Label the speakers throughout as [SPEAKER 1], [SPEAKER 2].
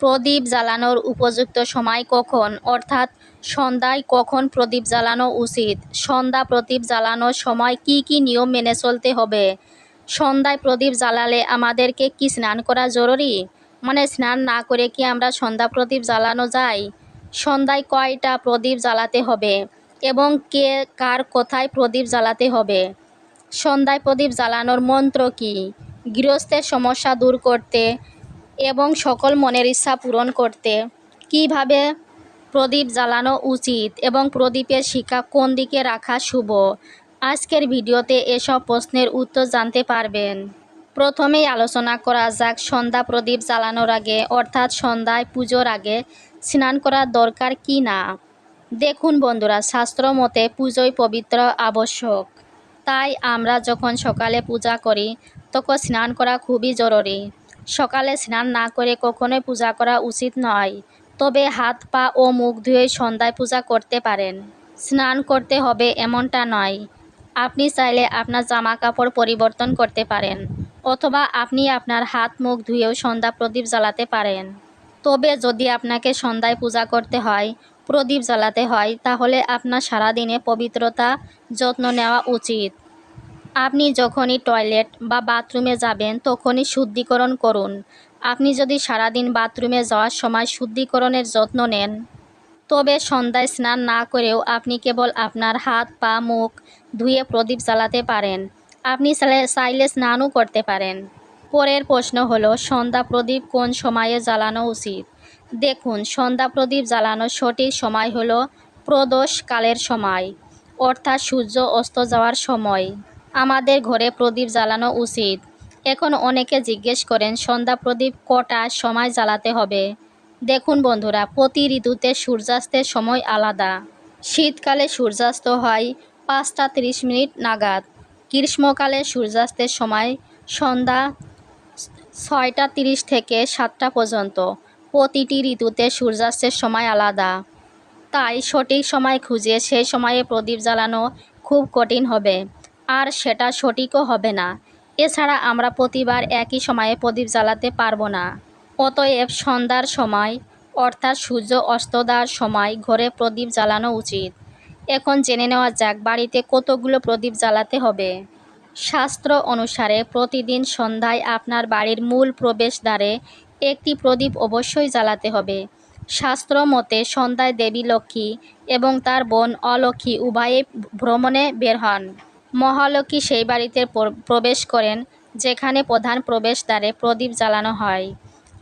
[SPEAKER 1] প্রদীপ জ্বালানোর উপযুক্ত সময় কখন? অর্থাৎ সন্ধ্যায় কখন প্রদীপ জ্বালানো উচিত? সন্ধ্যা প্রদীপ জ্বালানোর সময় কি কি নিয়ম মেনে চলতে হবে? সন্ধ্যায় প্রদীপ জ্বালালে আমাদেরকে কি স্নান করা জরুরি? মানে স্নান না করে কি আমরা সন্ধ্যা প্রদীপ জ্বালানো যায়? সন্ধ্যায় কয়টা প্রদীপ জ্বালাতে হবে? এবং কে, কার কোথায় প্রদীপ জ্বালাতে হবে? সন্ধ্যায় প্রদীপ জ্বালানোর মন্ত্র কি? গৃহস্থের সমস্যা দূর করতে এবং সকল মনের ইচ্ছা পূরণ করতে। কীভাবে প্রদীপ জ্বালানো উচিত এবং প্রদীপের শিখা কোন দিকে রাখা শুভ? আজকের ভিডিওতে এসব প্রশ্নের উত্তর জানতে পারবেন। প্রথমেই আলোচনা করা যাক সন্ধ্যা প্রদীপ জ্বালানোর আগে, অর্থাৎ সন্ধ্যায় পুজোর আগে, স্নান করার দরকার কি না? দেখুন বন্ধুরা, শাস্ত্র মতে পুজোয় পবিত্র, আবশ্যক। তাই আমরা যখন সকালে পূজা করি, তখন স্নান করা খুবই জরুরি। সকালে স্নান না করে কখনোই পূজা করা উচিত নয়। তবে হাত, পা ও মুখ ধুয়ে সন্ধ্যায় পূজা করতে পারেন। স্নান করতে হবে এমনটা নয়। আপনি চাইলে আপনার জামা কাপড় পরিবর্তন করতে পারেন, অথবা আপনি আপনার হাত, মুখ ধুয়েও সন্ধ্যা প্রদীপ জ্বালাতে পারেন। তবে যদি আপনাকে সন্ধ্যায় পূজা করতে হয়, প্রদীপ জ্বালাতে হয়, তাহলে আপনার সারাদিনে পবিত্রতা, যত্ন নেওয়া উচিত। আপনি যখনই টয়লেট বা বাথরুমে যাবেন, তখনই শুদ্ধিকরণ করুন। আপনি যদি সারাদিন বাথরুমে যাওয়ার সময় শুদ্ধিকরণের যত্ন নেন, তবে সন্ধ্যায় স্নান না করেও আপনি কেবল আপনার হাত, পা, মুখ ধুয়ে প্রদীপ জ্বালাতে পারেন। আপনি চাইলে স্নানও করতে পারেন। পরের প্রশ্ন হলো, সন্ধ্যা প্রদীপ কোন সময়ে জ্বালানো উচিত? দেখুন, সন্ধ্যা প্রদীপ জ্বালানোর সঠিক সময় হলো প্রদোষ কালের সময়, অর্থাৎ সূর্য অস্ত যাওয়ার সময়। আমাদের ঘরে প্রদীপ জ্বালানো উচিত। এখন অনেকে জিজ্ঞেস করেন, সন্ধ্যা প্রদীপ কটার সময় জ্বালাতে হবে? দেখুন বন্ধুরা, প্রতি ঋতুতে সূর্যাস্তের সময় আলাদা। শীতকালে সূর্যাস্ত হয় পাঁচটা তিরিশ মিনিট নাগাদ। গ্রীষ্মকালে সূর্যাস্তের সময় সন্ধ্যা ছয়টা তিরিশ থেকে সাতটা পর্যন্ত। প্রতিটি ঋতুতে সূর্যাস্তের সময় আলাদা। তাই সঠিক সময় খুঁজে সেই সময়ে প্রদীপ জ্বালানো খুব কঠিন হবে। আর সেটা সঠিকও হবে না। এছাড়া আমরা প্রতিবার একই সময়ে প্রদীপ জ্বালাতে পারব না। অতএব সন্ধ্যার সময়, অর্থাৎ সূর্য অস্ত দেওয়ার সময় ঘরে প্রদীপ জ্বালানো উচিত। এখন জেনে নেওয়া যাক বাড়িতে কতগুলো প্রদীপ জ্বালাতে হবে। শাস্ত্র অনুসারে প্রতিদিন সন্ধ্যায় আপনার বাড়ির মূল প্রবেশদ্বারে একটি প্রদীপ অবশ্যই জ্বালাতে হবে। শাস্ত্র মতে সন্ধ্যায় দেবী লক্ষ্মী এবং তার বোন অলক্ষ্মী উভয়ে ভ্রমণে বের হন। মহালক্ষ্মী সেই বাড়িতে প্রবেশ করেন, যেখানে প্রধান প্রবেশদ্বারে প্রদীপ জ্বালানো হয়।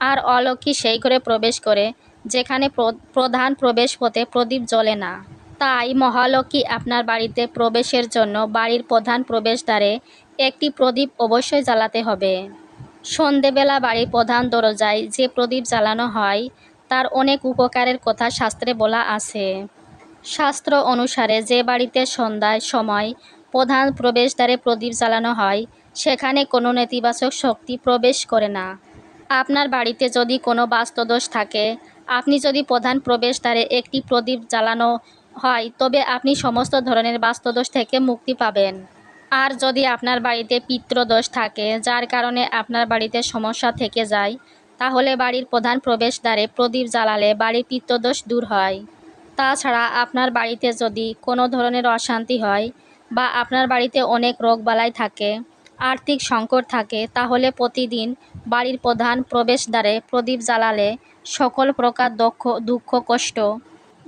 [SPEAKER 1] আর অলক্ষ্মী সেই ঘরে প্রবেশ করে, যেখানে প্রধান প্রবেশ পথে প্রদীপ জ্বলে না। তাই মহালক্ষ্মী আপনার বাড়িতে প্রবেশের জন্য বাড়ির প্রধান প্রবেশদ্বারে একটি প্রদীপ অবশ্যই জ্বালাতে হবে। সন্ধেবেলা বাড়ির প্রধান দরজায় যে প্রদীপ জ্বালানো হয়, তার অনেক উপকারের কথা শাস্ত্রে বলা আছে। শাস্ত্র অনুসারে যে বাড়িতে সন্ধ্যায় সময় প্রধান প্রবেশদ্বারে প্রদীপ জ্বালানো হয়। সেখানে কোনো নেতিবাচক শক্তি প্রবেশ করে না। আপনার বাড়িতে যদি কোনো বাস্তুদোষ থাকে, আপনি যদি প্রধান প্রবেশদ্বারে একটি প্রদীপ জ্বালানো হয়, তবে আপনি সমস্ত ধরনের বাস্তুদোষ থেকে মুক্তি পাবেন। আর যদি আপনার বাড়িতে পিতৃদোষ থাকে, যার কারণে আপনার বাড়িতে সমস্যা থেকে যায়, তাহলে বাড়ির প্রধান প্রবেশদ্বারে প্রদীপ জ্বালালে বাড়ির পিতৃদোষ দূর হয়। তাছাড়া আপনার বাড়িতে যদি কোনো ধরনের অশান্তি হয় বা আপনার বাড়িতে অনেক রোগবালাই থাকে, আর্থিক সংকট থাকে, তাহলে প্রতিদিন বাড়ির প্রধান প্রবেশদ্বারে প্রদীপ জ্বালালে সকল প্রকার দক্ষ, দুঃখ, কষ্ট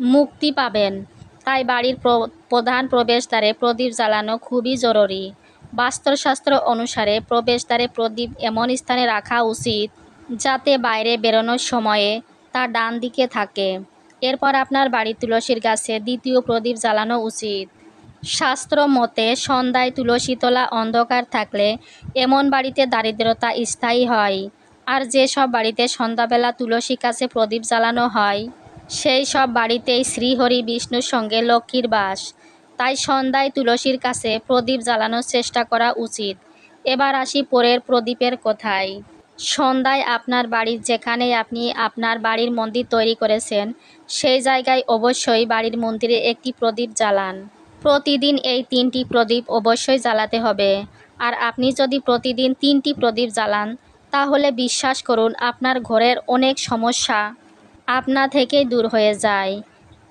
[SPEAKER 1] মুক্তি পাবেন। তাই বাড়ির প্র- প্রধান প্রবেশদ্বারে প্রদীপ জ্বালানো খুবই জরুরি। বাস্তুশাস্ত্র অনুসারে প্রবেশদ্বারে প্রদীপ এমন স্থানে রাখা উচিত যাতে বাইরে বেরোনোর সময়ে তা ডান দিকে থাকে। এরপর আপনার বাড়ির তুলসীর গাছে দ্বিতীয় প্রদীপ জ্বালানো উচিত। শাস্ত্র মতে সন্ধ্যায় তুলসীতলা অন্ধকার থাকলে এমন বাড়িতে দারিদ্রতা স্থায়ী হয়। আর যেসব বাড়িতে সন্ধ্যাবেলা তুলসী কাছে প্রদীপ জ্বালানো হয়, সেই সব বাড়িতেই শ্রীহরি বিষ্ণুর সঙ্গে লক্ষ্মীর বাস। তাই সন্ধ্যায় তুলসীর কাছে প্রদীপ জ্বালানোর চেষ্টা করা উচিত। এবার আসি পরের প্রদীপের কথায়। সন্ধ্যায় আপনার বাড়ির যেখানে আপনি আপনার বাড়ির মন্দির তৈরি করেছেন, সেই জায়গায় অবশ্যই বাড়ির মন্দিরে একটি প্রদীপ জ্বালান। প্রতিদিন এই তিনটি প্রদীপ অবশ্যই জ্বালাতে হবে। আর আপনি যদি প্রতিদিন তিনটি প্রদীপ জ্বালান, তাহলে বিশ্বাস করুন আপনার ঘরের অনেক সমস্যা আপনা থেকেই দূর হয়ে যায়।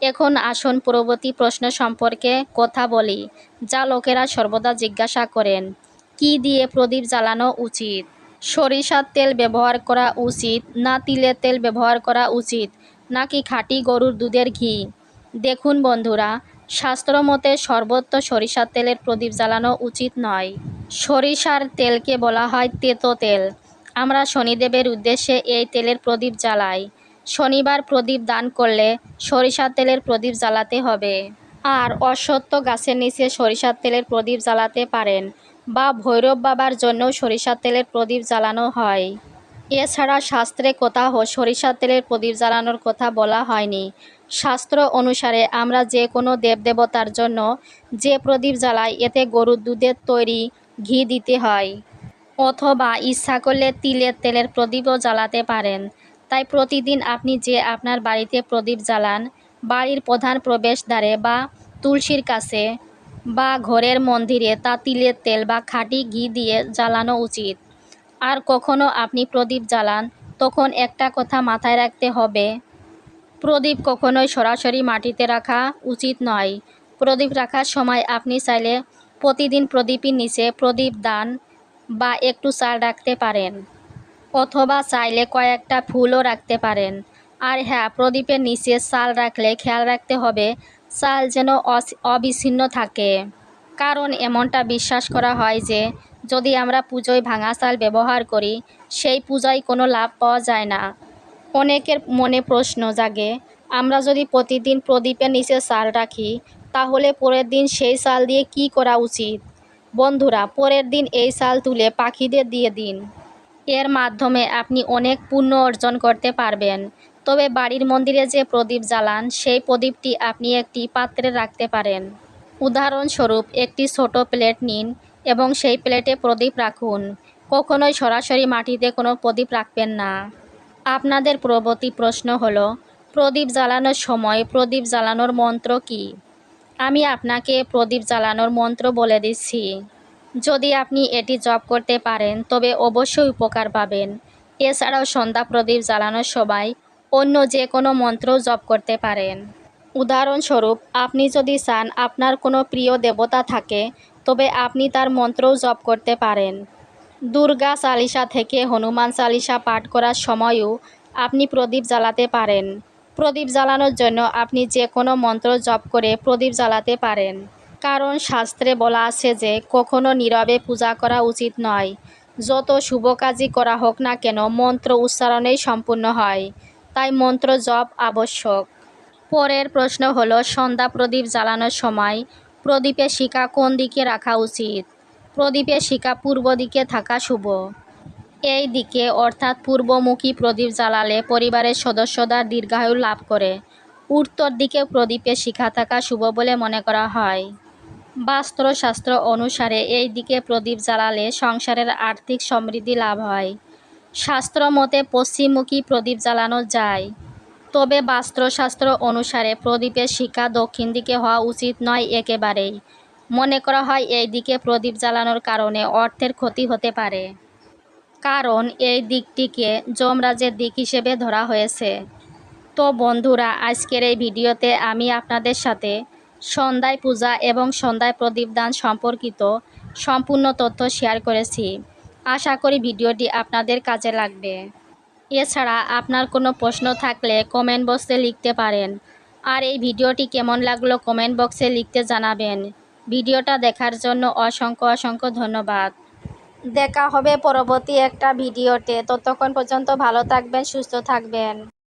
[SPEAKER 1] এখন আসুন পরবর্তী প্রশ্ন সম্পর্কে কথা বলি, যা লোকেরা সর্বদা জিজ্ঞাসা করেন, কি দিয়ে প্রদীপ জ্বালানো উচিত? সরিষার তেল ব্যবহার করা উচিত না তিলের তেল ব্যবহার করা উচিত, নাকি খাঁটি গরুর দুধের ঘি? দেখুন বন্ধুরা শাস্ত্রমতে সর্বত্র সরিষার তেলের প্রদীপ জ্বালানো উচিত নয়। সরিষার তেলকে বলা হয় তেতো তেল। আমরা শনিদেবের উদ্দেশ্যে এই তেলের প্রদীপ জ্বালাই। শনিবার প্রদীপ দান করলে সরিষার তেলের প্রদীপ জ্বালাতে হবে। আর অশ্বত্থ গাছের নিচে সরিষার তেলের প্রদীপ জ্বালাতে পারেন বা ভৈরব বাবার জন্য সরিষার তেলের প্রদীপ জ্বালানো হয়। এছাড়া শাস্ত্রে কোথাও সরিষার তেলের প্রদীপ জ্বালানোর কথা বলা হয়নি। শাস্ত্র অনুসারে আমরা যে কোনো দেবদেবতার জন্য যে প্রদীপ জ্বালাই, এতে গরুর দুধের তৈরি ঘি দিতে হয়। অথবা ইচ্ছা করলে তিলের তেলের প্রদীপও জ্বালাতে পারেন। তাই প্রতিদিন আপনি যে আপনার বাড়িতে প্রদীপ জ্বালান, বাড়ির প্রধান প্রবেশদ্বারে বা তুলসীর কাছে বা ঘরের মন্দিরে, তা তিলের তেল বা খাঁটি ঘি দিয়ে জ্বালানো উচিত। কখনো আপনি প্রদীপ জ্বালান, তখন একটা কথা মাথায় রাখতে হবে। প্রদীপ কখনোই সরাসরি মাটিতে রাখা উচিত নয়। প্রদীপ রাখার সময় আপনি চাইলে প্রতিদিন প্রদীপের নিচে প্রদীপ দান বা একটু চাল রাখতে পারেন, অথবা চাইলে কয়েকটা ফুলও রাখতে পারেন। আর হ্যাঁ প্রদীপের নিচে চাল রাখলে খেয়াল রাখতে হবে, চাল যেন অবিচ্ছিন্ন থাকে। কারণ এমনটা বিশ্বাস করা হয় যে যদি আমরা পুজোয় ভাঙা চাল ব্যবহার করি, সেই পূজায় কোনো লাভ পাওয়া যায় না। অনেকের মনে প্রশ্ন জাগে, আমরা যদি প্রতিদিন প্রদীপের নিচে চাল রাখি, তাহলে পরের দিন সেই চাল দিয়ে কি করা উচিত? বন্ধুরা, পরের দিন এই চাল তুলে পাখিদের দিয়ে দিন। এর মাধ্যমে আপনি অনেক পুণ্য অর্জন করতে পারবেন। তবে বাড়ির মন্দিরে যে প্রদীপ জ্বালান, সেই প্রদীপটি আপনি একটি পাত্রে রাখতে পারেন। উদাহরণস্বরূপ, একটি ছোট প্লেট নিন এবং সেই প্লেটে প্রদীপ রাখুন। কখনোই সরাসরি মাটিতে কোনো প্রদীপ রাখবেন না। আপনাদের পরবর্তী প্রশ্ন হলো, প্রদীপ জ্বালানোর সময় প্রদীপ জ্বালানোর মন্ত্র কি? আমি আপনাকে প্রদীপ জ্বালানোর মন্ত্র বলে দিচ্ছি। যদি আপনি এটি জপ করতে পারেন, তবে অবশ্যই উপকার পাবেন। এছাড়াও সন্ধ্যা প্রদীপ জ্বালানোর সময় অন্য যে কোনো মন্ত্র জপ করতে পারেন। উদাহরণস্বরূপ, আপনি যদি চান আপনার কোনো প্রিয় দেবতা থাকে তবে আপনি তার মন্ত্রও জপ করতে পারেন। দুর্গা চালিসা থেকে হনুমান চালিসা পাঠ করার সময়ও আপনি প্রদীপ জ্বালাতে পারেন। প্রদীপ জ্বালানোর জন্য আপনি যে কোনো মন্ত্র জপ করে প্রদীপ জ্বালাতে পারেন। কারণ শাস্ত্রে বলা আছে যে, কখনো নীরবে পূজা করা উচিত নয়। যত শুভ কাজই করা হোক না কেন, মন্ত্র উচ্চারণেই সম্পূর্ণ হয়। তাই মন্ত্র জপ আবশ্যক। পরের প্রশ্ন হলো, সন্ধ্যা প্রদীপ জ্বালানোর সময় প্রদীপের শিখা কোন দিকে রাখা উচিত? প্রদীপের শিখা পূর্ব দিকে থাকা শুভ। এই দিকে, অর্থাৎ পূর্বমুখী প্রদীপ জ্বালালে পরিবারের সদস্যরা দীর্ঘায়ু লাভ করে। উত্তর দিকে প্রদীপের শিখা থাকা শুভ বলে মনে করা হয়। বাস্ত্রশাস্ত্র অনুসারে এই দিকে প্রদীপ জ্বালালে সংসারের আর্থিক সমৃদ্ধি লাভ হয়। শাস্ত্র মতে পশ্চিমমুখী প্রদীপ জ্বালানো যায়। তবে বাস্ত্রশাস্ত্র অনুসারে প্রদীপের শিখা দক্ষিণ দিকে হওয়া উচিত নয় একেবারেই। মনে করা হয় এই দিকে প্রদীপ জ্বালানোর কারণে অর্থের ক্ষতি হতে পারে। কারণ এই দিকটিকে যমরাজের দিক হিসেবে ধরা হয়েছে। তো বন্ধুরা, আজকের এই ভিডিওতে আমি আপনাদের সাথে সন্ধ্যায় পূজা এবং সন্ধ্যায় প্রদীপ দান সম্পর্কিত সম্পূর্ণ তথ্য শেয়ার করেছি। আশা করি ভিডিওটি আপনাদের কাজে লাগবে। এছাড়া আপনার কোনো প্রশ্ন থাকলে কমেন্ট বক্সে লিখতে পারেন। আর এই ভিডিওটি কেমন লাগল কমেন্ট বক্সে লিখতে জানাবেন। ভিডিওটা দেখার জন্য অসংখ্য অসংখ্য ধন্যবাদ। দেখা হবে পরবর্তী একটা ভিডিওতে। ততক্ষণ পর্যন্ত ভালো থাকবেন, সুস্থ থাকবেন।